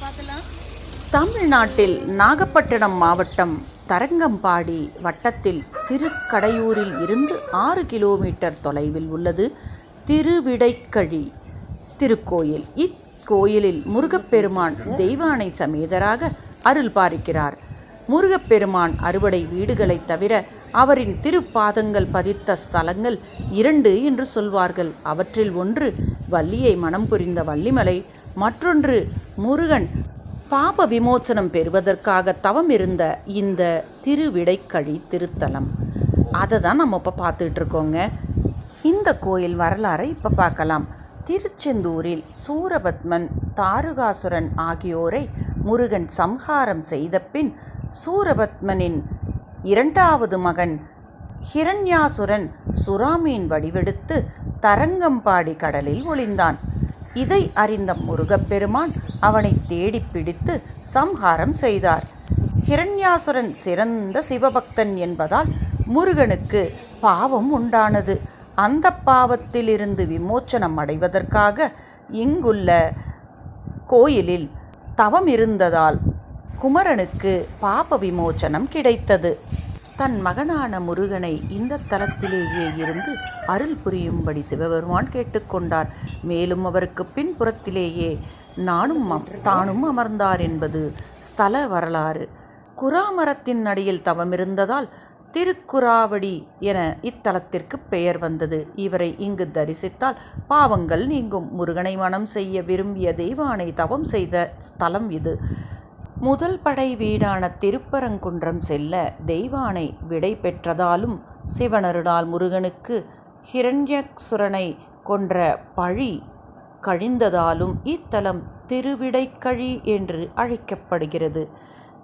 பார்க்கலாம். தமிழ்நாட்டில் நாகப்பட்டினம் மாவட்டம் தரங்கம்பாடி வட்டத்தில் திருக்கடையூரில் இருந்து ஆறு கிலோமீட்டர் தொலைவில் உள்ளது திருவிடைக்கழி திருக்கோயில். இக்கோயிலில் முருகப்பெருமான் தெய்வானை சமேதராக அருள் பாலிக்கிறார் முருகப்பெருமான் அறுவடை வீடுகளைத் தவிர அவரின் திருப்பாதங்கள் பதித்த ஸ்தலங்கள் இரண்டு என்று சொல்வார்கள். அவற்றில் ஒன்று வள்ளியை மனம் புரிந்த வள்ளிமலை மற்றொன்று முருகன் பாப விமோச்சனம் பெறுவதற்காக தவம் இருந்த இந்த திருவிடைக்கழி திருத்தலம். அதை தான் நம்ம இப்போ பார்த்துட்டு இருக்கோங்க. இந்த கோயில் வரலாறை இப்போ பார்க்கலாம். திருச்செந்தூரில் சூரபத்மன் தாருகாசுரன் ஆகியோரை முருகன் சம்ஹாரம் செய்த பின் சூரபத்மனின் இரண்டாவது மகன் ஹிரண்யாசுரன் சுறாமீன் வடிவெடுத்து தரங்கம்பாடி கடலில் ஒளிந்தான். இதை அறிந்த முருகப்பெருமான் அவனை தேடிப் பிடித்து சம்ஹாரம் செய்தார். ஹிரண்யாசுரன் சிறந்த சிவபக்தன் என்பதால் முருகனுக்கு பாவம் உண்டானது. அந்த பாவத்திலிருந்து விமோச்சனம் அடைவதற்காக இங்குள்ள கோயிலில் தவம் இருந்ததால் குமரனுக்கு பாப விமோச்சனம் கிடைத்தது. தன் மகனான முருகனை இந்த தலத்திலேயே இருந்து அருள் புரியும்படி சிவபெருமான் கேட்டுக்கொண்டார். மேலும் அவருக்கு பின்புறத்திலேயே நானும் தானும் அமர்ந்தார் என்பது ஸ்தல வரலாறு. குராமரத்தின் அடியில் தவமிருந்ததால் திருக்குறாவடி என இத்தலத்திற்கு பெயர் வந்தது. இவரை இங்கு தரிசித்தால் பாவங்கள் நீங்கும். முருகனை மனம் செய்ய விரும்பிய தெய்வானை தவம் செய்த ஸ்தலம் இது. முதல் படை வீடான திருப்பரங்குன்றம் செல்ல தெய்வானை விடை பெற்றதாலும் சிவனருளால் முருகனுக்கு ஹிரண்யசுரனை கொன்ற பழி கழிந்ததாலும் இத்தலம் திருவிடைக்கழி என்று அழைக்கப்படுகிறது.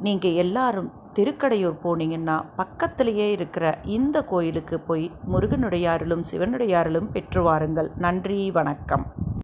நீங்கள் எல்லாரும் திருக்கடையூர் போனீங்கன்னா பக்கத்திலேயே இருக்கிற இந்த கோயிலுக்கு போய் முருகனுடையாரிலும் சிவனுடையாரிலும் பெற்று வாருங்கள். நன்றி வணக்கம்.